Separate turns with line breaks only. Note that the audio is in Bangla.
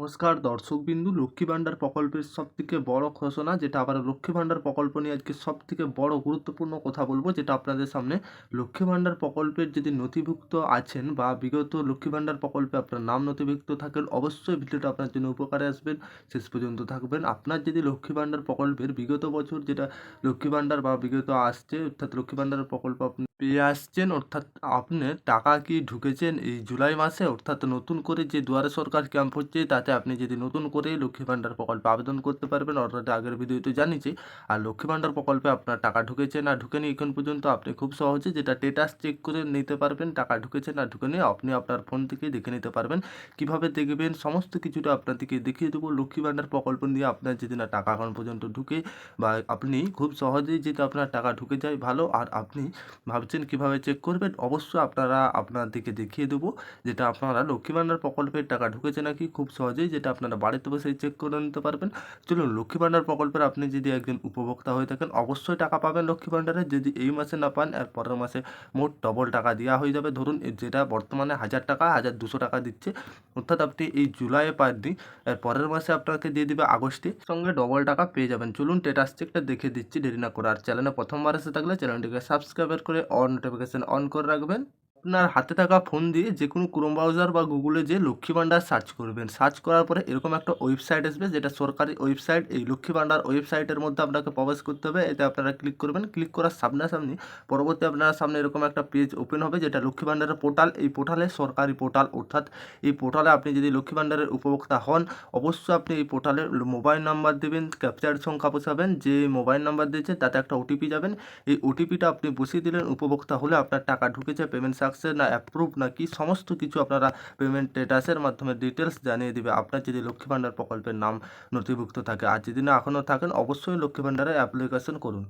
নমস্কার, দর্শকবিন্দু, লক্ষ্মী ভাণ্ডার প্রকল্পের সবথেকে বড় ঘোষণা, যেটা আবার লক্ষ্মী ভাণ্ডার প্রকল্প নিয়ে আজকে সবথেকে বড় গুরুত্বপূর্ণ কথা বলব, যেটা আপনাদের সামনে লক্ষ্মী ভাণ্ডার প্রকল্পের যদি নথিভুক্ত আছেন বা বিগত লক্ষ্মী ভাণ্ডার প্রকল্পে আপনার নাম নথিভুক্ত থাকেন, অবশ্যই ভিডিওটা আপনার জন্য উপকারে আসবেন, শেষ পর্যন্ত থাকবেন। আপনার যদি লক্ষ্মী ভাণ্ডার প্রকল্পের বিগত বছর যেটা লক্ষ্মী ভাণ্ডার বা বিগত আসছে, অর্থাৎ লক্ষ্মী ভাণ্ডার প্রকল্প আপনি পেয়ে আসছেন অর্থাৎ আপনার টাকা কি ঢুকেছেন এই জুলাই মাসে? অর্থাৎ নতুন করে যে দুয়ারে সরকার ক্যাম্প হচ্ছে, তাতে আপনি যদি নতুন করে লক্ষ্মী ভাণ্ডার প্রকল্পে আবেদন করতে পারবেন, অর্থাৎ আগের ভিডিওতে জানিয়েছি। আর লক্ষ্মী ভাণ্ডার প্রকল্পে আপনার টাকা ঢুকেছে না ঢুকেনি, এখন পর্যন্ত আপনি খুব সহজে যেটা স্টেটাস চেক করে নিতে পারবেন, টাকা ঢুকেছে না ঢুকেনি, আপনি আপনার ফোন থেকে দেখে নিতে পারবেন। কীভাবে দেখবেন? সমস্ত কিছুটা আপনাদেরকে দেখিয়ে দেবো। লক্ষ্মী ভাণ্ডার প্রকল্প নিয়ে আপনার যদি না টাকা এখন পর্যন্ত ঢুকে বা আপনি খুব সহজেই যদি আপনার টাকা ঢুকে যায়, ভালো। আর আপনি ভাবছেন কীভাবে চেক করবেন, অবশ্যই আপনারা আপনাদেরকে দেখিয়ে দেবো যেটা আপনারা লক্ষ্মী ভাণ্ডার প্রকল্পের টাকা ঢুকেছে নাকি, খুব সহজেই যেটা আপনারা বাড়িতে বসে চেক করে নিতে পারবেন। চলুন লক্ষ্মী ভাণ্ডার প্রকল্পের আপনি যদি একজন উপভোক্তা হয়ে থাকেন, অবশ্যই টাকা পাবেন লক্ষ্মী ভাণ্ডারে যদি এই মাসে না পান, এর পরের মাসে মোট ডবল টাকা দেওয়া হয়ে যাবে। ধরুন যেটা বর্তমানে হাজার টাকা, হাজার দুশো টাকা দিচ্ছে, অর্থাৎ আপনি এই জুলাইয়ে পাননি, এর পরের মাসে আপনাকে দিয়ে দিবে আগস্টে সঙ্গে ডবল টাকা পেয়ে যাবেন। চলুন টেটাস চেকটা দেখে দিচ্ছি, দেরি না করে। আর চ্যানেলে প্রথমবার এসে থাকলে চ্যানেলটিকে সাবস্ক্রাইব করে অন নোটিফিকেশান অন করে রাখবেন। আপনার হাতে থাকা ফোন দিয়ে যে কোনো ক্রোম ব্রাউজার বা গুগলে যে লক্ষ্মী ভাণ্ডার সার্চ করবেন। সার্চ করার পরে এরকম একটা ওয়েবসাইট আসবে যেটা সরকারি ওয়েবসাইট এই লক্ষ্মী ভাণ্ডার ওয়েবসাইটের মধ্যে আপনাকে প্রবেশ করতে হবে। এতে আপনারা ক্লিক করবেন। ক্লিক করার সামনাসামনি পরবর্তী আপনার সামনে এরকম একটা পেজ ওপেন হবে যেটা লক্ষ্মী ভাণ্ডারের পোর্টাল এই পোর্টালে সরকারি পোর্টাল অর্থাৎ এই পোর্টালে আপনি যদি লক্ষ্মী ভাণ্ডারের উপভোক্তা হন, অবশ্যই আপনি এই পোর্টালে মোবাইল নাম্বার দেবেন ক্যাপচার সংখ্যা বসাবেন যে মোবাইল নাম্বার দিয়েছে তাতে একটা ওটিপি যাবেন। এই ওটিপিটা আপনি বসিয়ে দিলেন। উপভোক্তা হলে আপনার টাকা ঢুকেছে পেমেন্ট না অ্যাপ্রুভ না কি সমস্ত কিছু আপনারা পেমেন্ট স্ট্যাটাসের মাধ্যমে ডিটেলস জানিয়ে দিবে। আপনার যদি লক্ষ্মী ভাণ্ডার প্রকল্পের নাম নথিভুক্ত থাকে, আর যদি না এখনও থাকেন, অবশ্যই লক্ষ্মী ভাণ্ডারে অ্যাপ্লিকেশন করুন।